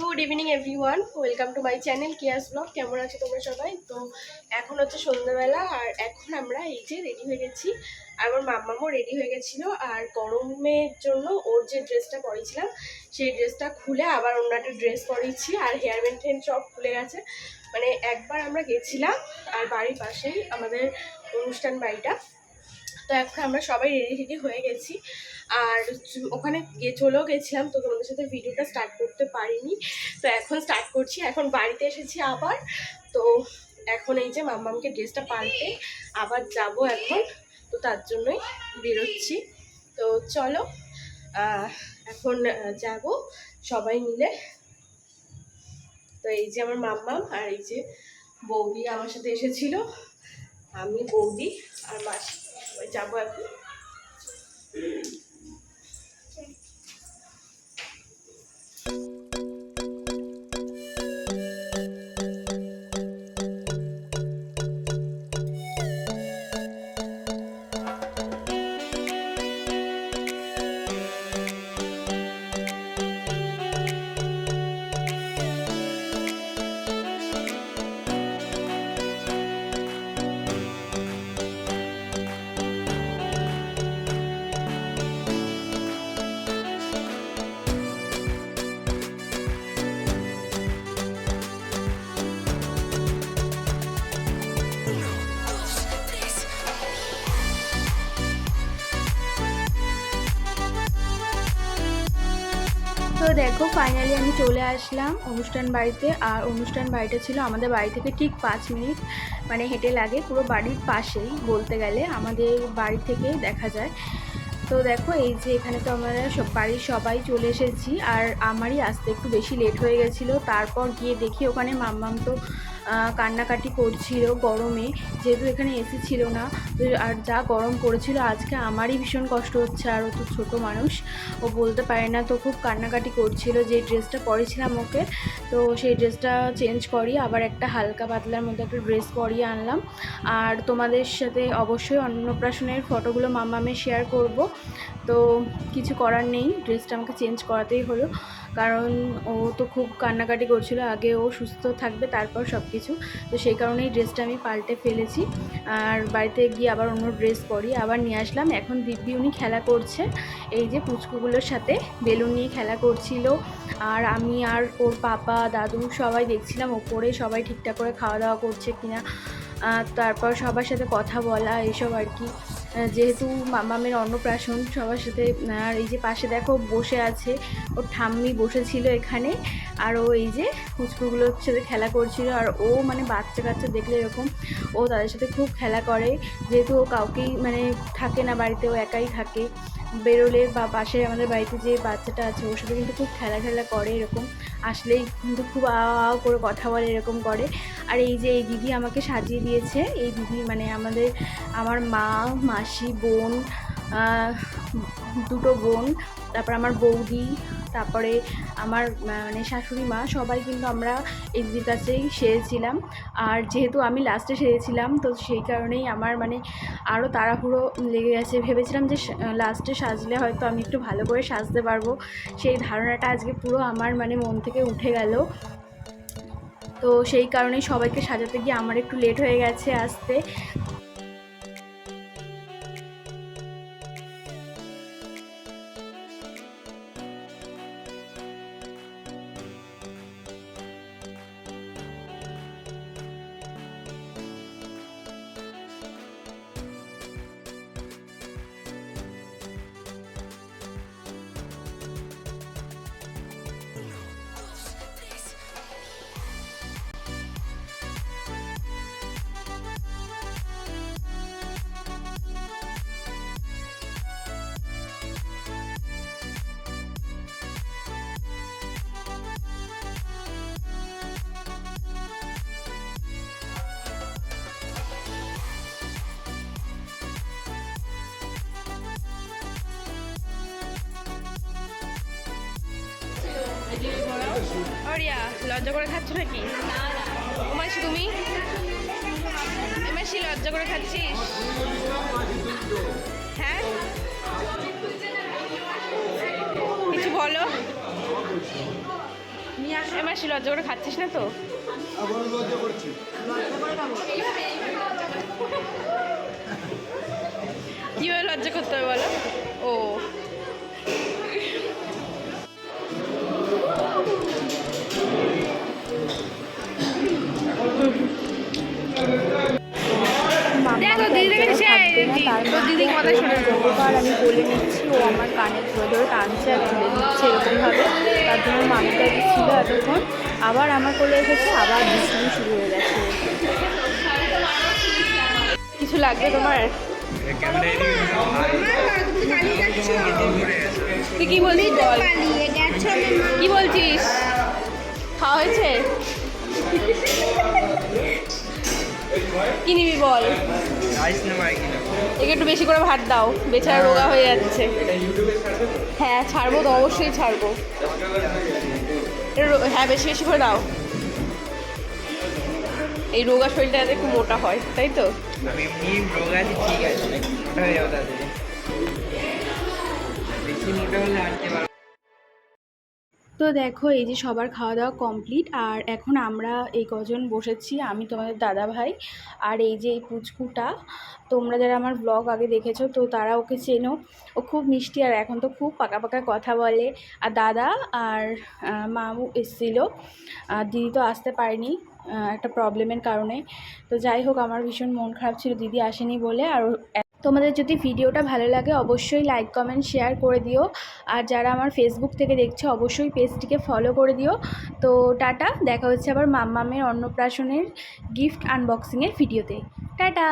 Good evening everyone welcome to my channel Kiya's blog কেমন আছো তোমরা সবাই? তো এখন হচ্ছে সন্ধ্যাবেলা, আর এখন আমরা এই যে রেডি হয়ে গেছি। আমার মাম্মামও রেডি হয়ে গেছিল, আর গরমের জন্য ওর যে ড্রেসটা পরেছিলাম, সেই ড্রেসটা খুলে আবার অন্য একটা ড্রেস পরিয়েছি আর হেয়ার মেনটেন সব খুলে গেছে। মানে একবার আমরা গেছিলাম, আর বাড়ির পাশেই আমাদের অনুষ্ঠান বাড়িটা। তো এখন আমরা সবাই রেডি রেডি হয়ে গেছি। আর ওখানে গিয়ে চলেও গেছিলাম, তো তোমাদের সাথে ভিডিওটা স্টার্ট করতে পারিনি। তো এখন স্টার্ট করছি, এখন বাড়িতে এসেছি আবার। তো এখন এই যে মাম্মামকে ড্রেসটা পাল্টে আবার যাব এখন, তো তার জন্যই বেরোচ্ছি। তো চলো এখন যাব সবাই মিলে। তো এই যে আমার মাম্মাম আর এই যে বৌদি আমার সাথে এসেছিল, আমি বৌদি আর মাসি। যাব এখন তো দেখো ফাইনালি আমি চলে আসলাম অনুষ্ঠান বাড়িতে। আর অনুষ্ঠান বাড়িটা ছিল আমাদের বাড়ি থেকে ঠিক পাঁচ মিনিট মানে হেঁটে লাগে, পুরো বাড়ির পাশেই বলতে গেলে, আমাদের বাড়ি থেকে দেখা যায়। তো দেখো, এই যে এখানে তো আমরা সব বাড়ির সবাই চলে এসেছি, আর আমারই আসতে একটু বেশি লেট হয়ে গেছিল। তারপর গিয়ে দেখি ওখানে মাম্মাম তো কান্নাকাটি করছিল গরমে, যেহেতু এখানে এসি ছিল না। আর যা গরম পড়েছিল, আজকে আমারই ভীষণ কষ্ট হচ্ছে, আর ও তো ছোটো মানুষ। ও বলতে পারে না, তো খুব কান্নাকাটি করছিল যে ড্রেসটা পরেছিলাম ওকে। তো সেই ড্রেসটা চেঞ্জ করি আবার একটা হালকা পাতলার মধ্যে একটা ড্রেস পরিয়ে আনলাম। আর তোমাদের সাথে অবশ্যই অন্নপ্রাশনের ফটোগুলো মাম্মামে শেয়ার করব। তো কিছু করার নেই ড্রেসটা আমাকে চেঞ্জ করাতেই হলো। কারণ ও তো খুব কান্নাকাটি করছিল, আগে ও সুস্থ থাকবে, তারপর সব কিছু তো সেই কারণেই ড্রেসটা আমি পাল্টে ফেলেছি। আর বাড়িতে গিয়ে আবার অন্য ড্রেস পরি, আবার নিয়ে আসলাম। এখন দিব্যি উনি খেলা করছে, এই যে পুচকুগুলোর সাথে বেলুন নিয়ে খেলা করছিল। আর আমি আর ওর পাপা, দাদু সবাই দেখছিলাম, ওপরে সবাই ঠিকঠাক করে খাওয়া দাওয়া করছে কিনা। তারপর সবার সাথে কথা বলা এসব আর কি। যেহেতু মামের অন্নপ্রাশন সবার সাথে, আর এই যে পাশে দেখো বসে আছে, ওর ঠাম্মি বসেছিল এখানে, আর ও এই যে কুচকুগুলোর সাথে খেলা করছিল, আর ও মানে বাচ্চা কাচ্চা দেখলে এরকম, ও তাদের সাথে খুব খেলা করে, যেহেতু ও কাউকেই মানে থাকে না, বাড়িতে ও একাই থাকে। বেরোলে বা পাশে আমাদের বাড়িতে যে বাচ্চাটা আছে, ওর সাথে কিন্তু খুব খেলা খেলা করে এরকম। আসলেই কিন্তু খুব আওয়া আও করে কথা বলে এরকম করে। আর এই যে এই দিদি আমাকে সাজিয়ে দিয়েছে, এই দিদি মানে আমাদের, আমার মা, মাসি, বোন দুটো বোন, তারপর আমার বৌদি, তারপরে আমার মানে শাশুড়ি মা, সবাই কিন্তু আমরা এই দিদির কাছেই সেরেছিলাম। আর যেহেতু আমি লাস্টে সেরেছিলাম, তো সেই কারণেই আমার মানে আরও তাড়াহুড়ো লেগে গেছে। ভেবেছিলাম যে লাস্টে সাজলে হয়তো আমি একটু ভালো করে সাজতে পারব। সেই ধারণাটা আজকে পুরো আমার মানে মন থেকে উঠে গেল। তো সেই কারণেই সবাইকে সাজাতে গিয়ে আমার একটু লেট হয়ে গেছে আসতে। অরিয়া লজ্জা করে খাচ্ছ নাকি? মাসি তুমি? এ মাসি লজ্জা করে খাচ্ছিস? হ্যাঁ? কিছু বলো। এবার সে লজ্জা করে খাচ্ছিস না তো? কীভাবে লজ্জা করতে হবে বলো। ও। তোর আমি বলে নিচ্ছি ও আমার কানে ধরে ধরে টানছে আর তুলে দিচ্ছে এরকমভাবে। তার জন্য মামিটা যে ছিল এতক্ষণ। আবার আমার কোলে এসেছে আবার দুষ্টুমি শুরু হয়ে গেছে। কিছু লাগবে তোমার? তুই কি বলছিস বল? কি বলছিস? খাওয়া হয়েছে? কি নিবি বল। একে একটু বেশি করে ভাত দাও বেচারা রোগা হয়ে যাচ্ছে। হ্যাঁ ছাড়বো তো অবশ্যই ছাড়বো। হ্যাঁ বেশি বেশি করে দাও। এই রোগা শরীরটা যাতে একটু মোটা হয় তাই তো? আমি এমনি রোগ আছি ঠিক আছে। তো দেখো, এই যে সবার খাওয়া দাওয়া কমপ্লিট আর এখন আমরা এই কজন বসেছি, আমি তোমাদের দাদা ভাই, আর এই যে এই পুচকুটা। তোমরা যারা আমার ব্লগ আগে দেখেছ, তো তারা ওকে চেনো। ও খুব মিষ্টি, আর এখন তো খুব পাকা পাকা কথা বলে। আর দাদা আর মামু এসেছিল। আর দিদি তো আসতে পারেনি একটা প্রবলেমের কারণে। তো যাই হোক, আমার ভীষণ মন খারাপ ছিল, দিদি আসেনি বলে, আর তোমাদের যদি ভিডিওটা ভালো লাগে, অবশ্যই লাইক কমেন্ট শেয়ার করে দিও। আর যারা আমার ফেসবুক থেকে দেখছে, অবশ্যই পেজটিকে ফলো করে দিও। তো টাটা, দেখা হচ্ছে আবার মাম্মামের অন্নপ্রাশনের গিফট আনবক্সিংয়ের ভিডিওতে টাটা!